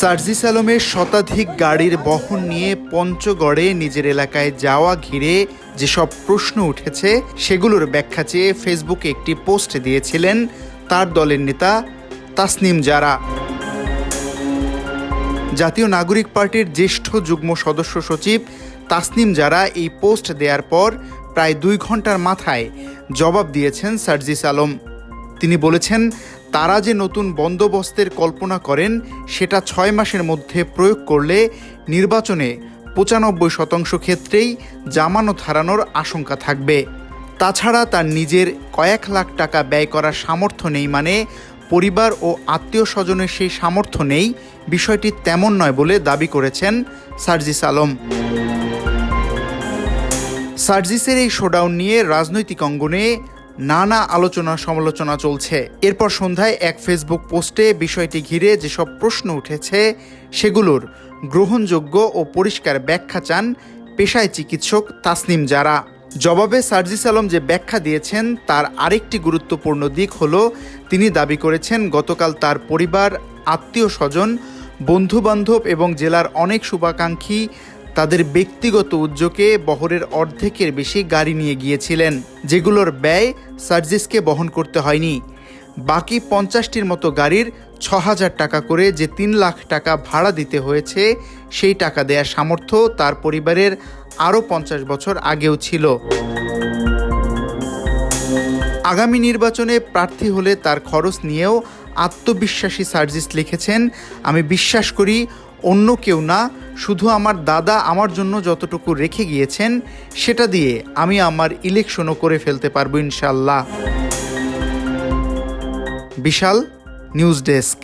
সার্জিস আলমের শতাধিক গাড়ির বহন নিয়ে পঞ্চগড়ে নিজের এলাকায় যাওয়া ঘিরে যেসব প্রশ্ন উঠেছে, সেগুলোর ব্যাখ্যা চেয়ে ফেসবুকে একটি পোস্ট দিয়েছিলেন তার দলের নেতা তাসনিম জারা। জাতীয় নাগরিক পার্টির জ্যেষ্ঠ যুগ্ম সদস্য সচিব তাসনিম যারা এই পোস্ট দেওয়ার পর প্রায় দুই ঘণ্টার মাথায় জবাব দিয়েছেন সার্জিস আলম। তিনি বলেছেন, তারা যে নতুন বন্দোবস্তের কল্পনা করেন, সেটা ছয় মাসের মধ্যে প্রয়োগ করলে নির্বাচনে পঁচানব্বই শতাংশ ক্ষেত্রেই জামানত হারানোর আশঙ্কা থাকবে। তাছাড়া তার নিজের কয়েক লাখ টাকা ব্যয় করার সামর্থ্য নেই মানে পরিবার ও আত্মীয় স্বজনের সেই সামর্থ্য নেই, বিষয়টি তেমন নয় বলে দাবি করেছেন সার্জিস আলম। সার্জিসের এই শোডাউন নিয়ে রাজনৈতিক অঙ্গনে নানা আলোচনা সমালোচনা চলছে। এরপর সন্ধ্যায় এক ফেসবুক পোস্টে বিষয়টি ঘিরে যেসব প্রশ্ন উঠেছে, সেগুলোর গ্রহণযোগ্য ও পরিষ্কার ব্যাখ্যা চান পেশায় চিকিৎসক তাসনিম যারা জবাবে সার্জিস আলম যে ব্যাখ্যা দিয়েছেন, তার আরেকটি গুরুত্বপূর্ণ দিক হল, তিনি দাবি করেছেন, গতকাল তার পরিবার, আত্মীয় স্বজন, বন্ধুবান্ধব এবং জেলার অনেক শুভাকাঙ্ক্ষী তাদের ব্যক্তিগত উদ্যোগে বহরের অর্ধেকের বেশি গাড়ি নিয়ে গিয়েছিলেন, যেগুলোর ব্যয় সার্জিসকে বহন করতে হয়নি। বাকি পঞ্চাশটির মতো গাড়ির ছ হাজার টাকা করে যে তিন লাখ টাকা ভাড়া দিতে হয়েছে, সেই টাকা দেওয়ার সামর্থ্য তার পরিবারের আরও পঞ্চাশ বছর আগেও ছিল। আগামী নির্বাচনে প্রার্থী হলে তার খরচ নিয়েও আত্মবিশ্বাসী সার্জিস লিখেছেন, আমি বিশ্বাস করি অন্য কেউ না শুধু আমার দাদা আমার জন্য যতটুকু রেখে গিয়েছেন, সেটা দিয়ে আমি আমার ইলেকশনও করে ফেলতে পারব ইনশাল্লাহ বিশাল নিউজ ডেস্ক।